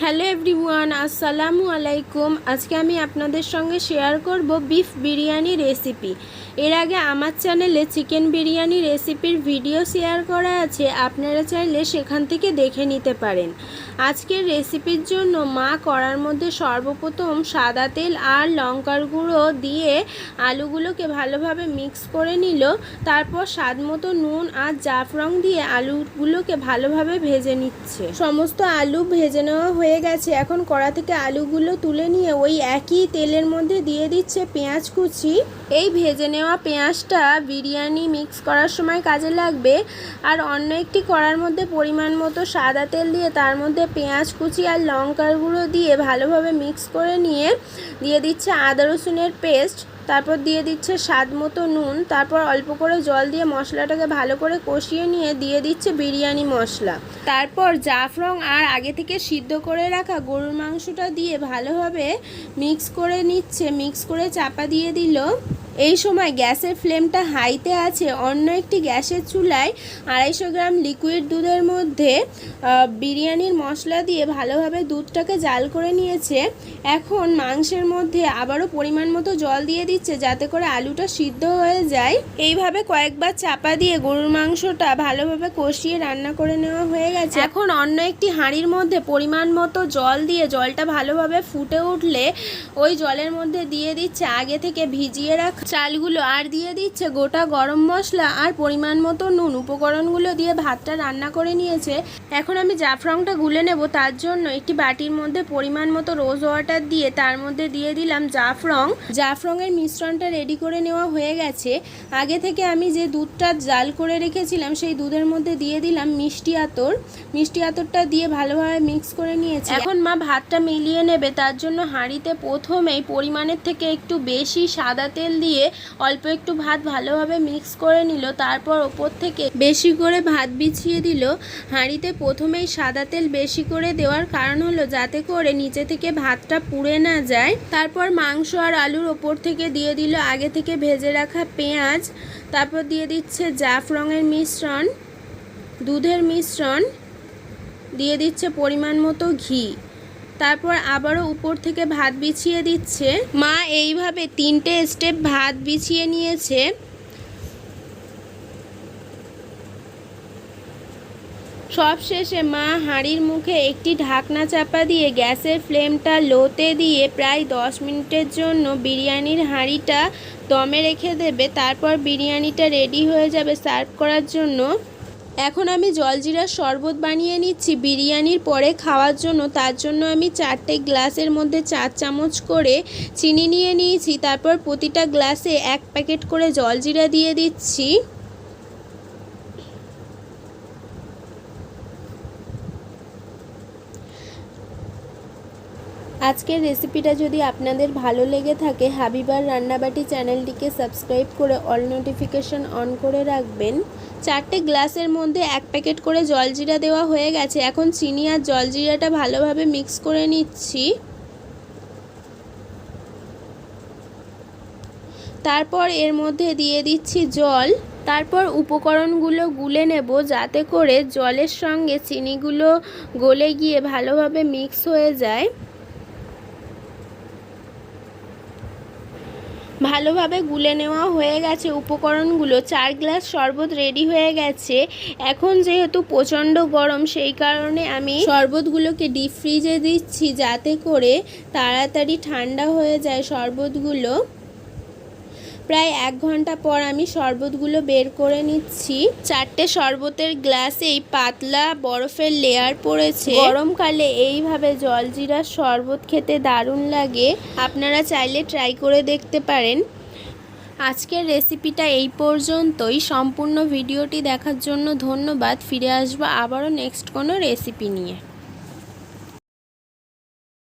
Hello everyone, আসসালামু আলাইকুম। আজকে আমি আপনাদের সঙ্গে শেয়ার করব বিফ বিরিয়ানি রেসিপি এর আগে আমার চ্যানেলে চিকেন বিরিয়ানি রেসিপির ভিডিও শেয়ার করা আছে, আপনারা চাইলে সেখান থেকে দেখে নিতে পারেন। আজকের রেসিপির জন্য মা করার মধ্যে সর্বপ্রথম সাদা তেল আর লঙ্কার গুঁড়ো দিয়ে আলুগুলোকে ভালোভাবে মিক্স করে নিল। তারপর স্বাদ মতো নুন আর জাফরং দিয়ে আলুগুলোকে ভালোভাবে ভেজে নিচ্ছে। সমস্ত আলু ভেজে নেওয়া হয়ে গেছে। এখন কড়া থেকে আলুগুলো তুলে নিয়ে ওই একই তেলের মধ্যে দিয়ে দিচ্ছে পেঁয়াজ কুচি। এই ভেজে নেওয়া পেঁয়াজটা বিরিয়ানি মিক্স করার সময় কাজে লাগবে। আর অন্য একটি কড়ার মধ্যে পরিমাণ মতো সাদা তেল দিয়ে তার মধ্যে পেঁয়াজ কুচি আর লঙ্কার গুঁড়ো দিয়ে ভালোভাবে মিক্স করে নিয়ে দিয়ে দিচ্ছে আদা রসুনের পেস্ট। তারপর দিয়ে দিচ্ছে স্বাদ মতো নুন, তারপর অল্প করে জল দিয়ে মশলাটাকে ভালো করে কষিয়ে নিয়ে দিয়ে দিচ্ছে বিরিয়ানি মশলা। তারপর জাফরং আর আগে থেকে সিদ্ধ করে রাখা গরুর মাংসটা দিয়ে ভালোভাবে মিক্স করে নিচ্ছে, মিক্স করে চাপা দিয়ে দিল। এই সময় গ্যাসের ফ্লেমটা হাইতে আছে অন্য একটি গ্যাসের চুলায় আড়াইশো গ্রাম লিকুইড দুধের মধ্যে বিরিয়ানির মশলা দিয়ে ভালোভাবে দুধটাকে জাল করে নিয়েছে। এখন মাংসের মধ্যে আবারও পরিমাণ মতো জল দিয়ে দিচ্ছে যাতে করে আলুটা সিদ্ধ হয়ে যায়। এইভাবে কয়েকবার চাপা দিয়ে গরুর মাংসটা ভালোভাবে কষিয়ে রান্না করে নেওয়া হয়ে গেছে। এখন অন্য একটি হাঁড়ির মধ্যে পরিমাণ মতো জল দিয়ে জলটা ভালোভাবে ফুটে উঠলে ওই জলের মধ্যে দিয়ে দিচ্ছে, আগে থেকে ভিজিয়ে রাখা চালগুলো আর দিয়ে দিচ্ছে গোটা গরম মশলা আর পরিমাণ মতো নুন। উপকরণগুলো দিয়ে ভাতটা রান্না করে নিয়েছে। এখন আমি জাফরংটা গুলে নেব, তার জন্য একটি বাটির মধ্যে পরিমাণ মতো রোজ ওয়াটার দিয়ে তার মধ্যে দিয়ে দিলাম জাফরং। জাফরংয়ের মিশ্রণটা রেডি করে নেওয়া হয়ে গেছে। আগে থেকে আমি যে দুধটা জাল করে রেখেছিলাম, সেই দুধের মধ্যে দিয়ে দিলাম মিষ্টি আতর। মিষ্টি আতরটা দিয়ে ভালোভাবে মিক্স করে নিয়েছি। এখন মা ভাতটা মিলিয়ে নেবে, তার জন্য হাঁড়িতে প্রথমেই পরিমাণের থেকে একটু বেশি সাদা তেল দিয়ে অল্প একটু ভাত ভালোভাবে মিক্স করে নিল, তারপর ওপর থেকে বেশি করে ভাত বিছিয়ে দিল। হাঁড়িতে প্রথমেই সাদা তেল বেশি করে দেওয়ার কারণ হলো যাতে করে নিচে থেকে ভাতটা পুড়ে না যায়। তারপর মাংস আর আলুর ওপর থেকে দিয়ে দিল আগে থেকে ভেজে রাখা পেঁয়াজ। তারপর দিয়ে দিচ্ছে জাফরঙের মিশ্রণ, দুধের মিশ্রণ, দিয়ে দিচ্ছে পরিমাণ মতো ঘি। তারপর আবারও উপর থেকে ভাত বিছিয়ে দিচ্ছে। মা এইভাবে তিনটে স্টেপ ভাত বিছিয়ে নিয়েছে। সব শেষে মা হাঁড়ির মুখে একটি ঢাকনা চাপা দিয়ে গ্যাসের ফ্লেমটা লোতে দিয়ে প্রায় দশ মিনিটের জন্য বিরিয়ানির হাঁড়িটা দমে রেখে দেবে। তারপর বিরিয়ানিটা রেডি হয়ে যাবে সার্ভ করার জন্য। এখন আমি জলজিরার শরবত বানিয়ে নিচ্ছি, বিরিয়ানির পরে খাওয়ার জন্য। তার জন্য আমি চারটে গ্লাসের মধ্যে চার চামচ করে চিনি নিয়ে নিয়েছি। তারপর প্রতিটা গ্লাসে এক প্যাকেট করে জলজিরা দিয়ে দিচ্ছি। আজকের রেসিপিটা যদি আপনাদের ভালো লেগে থাকে, হাবিবার রান্নাবাটি চ্যানেলটিকে সাবস্ক্রাইব করে অল নোটিফিকেশন অন করে রাখবেন। চারটে গ্লাসের মধ্যে এক প্যাকেট করে জলজিরা দেওয়া হয়ে গেছে। এখন চিনি আর জলজিরাটা ভালোভাবে মিক্স করে নিচ্ছি। তারপর এর মধ্যে দিয়ে দিচ্ছি জল। তারপর উপকরণগুলো গুলে নেব যাতে করে জলের সঙ্গে চিনিগুলো গলে গিয়ে ভালোভাবে মিক্স হয়ে যায়। ভালোভাবে গুলে নেওয়া হয়ে গেছে উপকরণগুলো। চার গ্লাস শরবত রেডি হয়ে গেছে। এখন যেহেতু প্রচণ্ড গরম, সেই কারণে আমি শরবতগুলোকে ডিপ ফ্রিজে দিচ্ছি যাতে করে তাড়াতাড়ি ঠান্ডা হয়ে যায় শরবতগুলো। প্রায় এক ঘণ্টা পর আমি শরবতগুলো বের করে নিচ্ছি। চারটে শরবতের গ্লাসেই পাতলা বরফের লেয়ার পড়েছে। গরমকালে এইভাবে জলজিরার শরবত খেতে দারুণ লাগে। আপনারা চাইলে ট্রাই করে দেখতে পারেন। আজকের রেসিপিটা এই পর্যন্তই। সম্পূর্ণ ভিডিওটি দেখার জন্য ধন্যবাদ। ফিরে আসব আবারও নেক্সট কোনো রেসিপি নিয়ে।